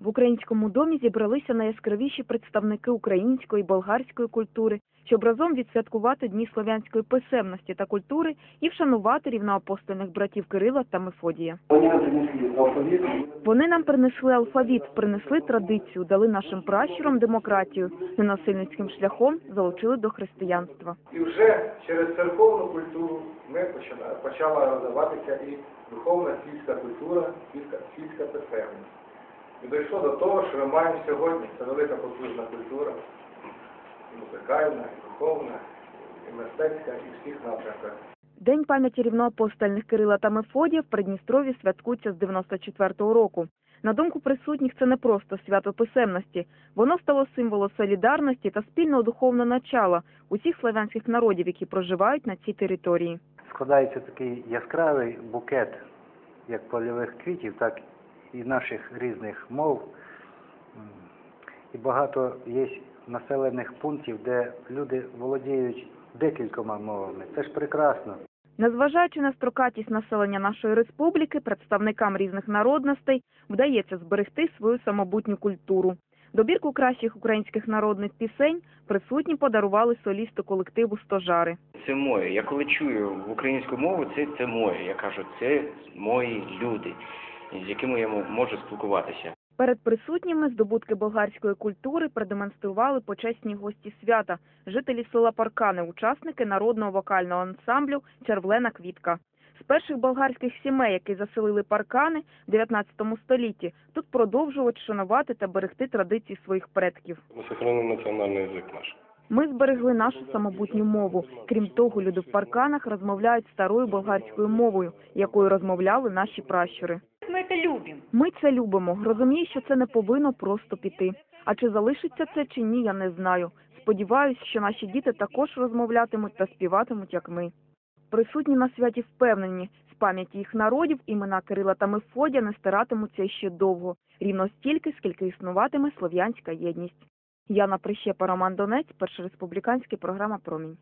В українському домі зібралися найяскравіші представники української і болгарської культури, щоб разом відсвяткувати Дні слов'янської писемності та культури і вшанувати рівноапостольних братів Кирила та Мефодія. Вони. Вони нам принесли алфавіт, принесли традицію, дали нашим пращурам демократію, ненасильницьким шляхом залучили до християнства. І вже через церковну культуру ми почина- почала розвиватися і духовна сільська культура, сільська, сільська писемність. І дійшло до того, що ми маємо сьогодні, це велика потужна культура, і музикальна, і духовна, і мистецька, і всіх напрямках. День пам'яті рівноапостольних Кирила та Мефодія в Придністрові святкується з 94-го року. На думку присутніх, це не просто свято писемності. Воно стало символом солідарності та спільного духовного начала усіх славянських народів, які проживають на цій території. складається такий яскравий букет як польових квітів, так і наших різних мов. І багато є населених пунктів, де люди володіють декількома мовами. Це ж прекрасно. Незважаючи на строкатість населення нашої республіки, представникам різних народностей вдається зберегти свою самобутню культуру. Добірку кращих українських народних пісень присутні подарували солісти колективу Стожари. Це моє. Я коли чую в українську мову, це, це моє. Я кажу, це мої люди, з якими я м- можу спілкуватися. Перед присутніми здобутки болгарської культури продемонстрували почесні гості свята, жителі села Паркани, учасники народного вокального ансамблю Червлена Квітка. З перших болгарських сімей, які заселили паркани в 19 столітті, тут продовжують шанувати та берегти традиції своїх предків. Мы сохраним национальный язык наш. Ми зберегли нашу самобутню мову. Крім того, люди в парканах розмовляють старою болгарською мовою, якою розмовляли наші пращури. Мы это любим. Ми це любимо. Розумію, що це не повинно просто піти. А чи залишиться це чи ні, я не знаю. Сподіваюсь, що наші діти також розмовлятимуть та співатимуть, як ми. Присутні на святі впевнені, з пам'яті їх народів імена Кирила та Мефодія не стиратимуться ще довго, рівно стільки, скільки існуватиме слов'янська єдність. Яна Прищепа, Роман Донець, Першореспубліканська програма «Промінь».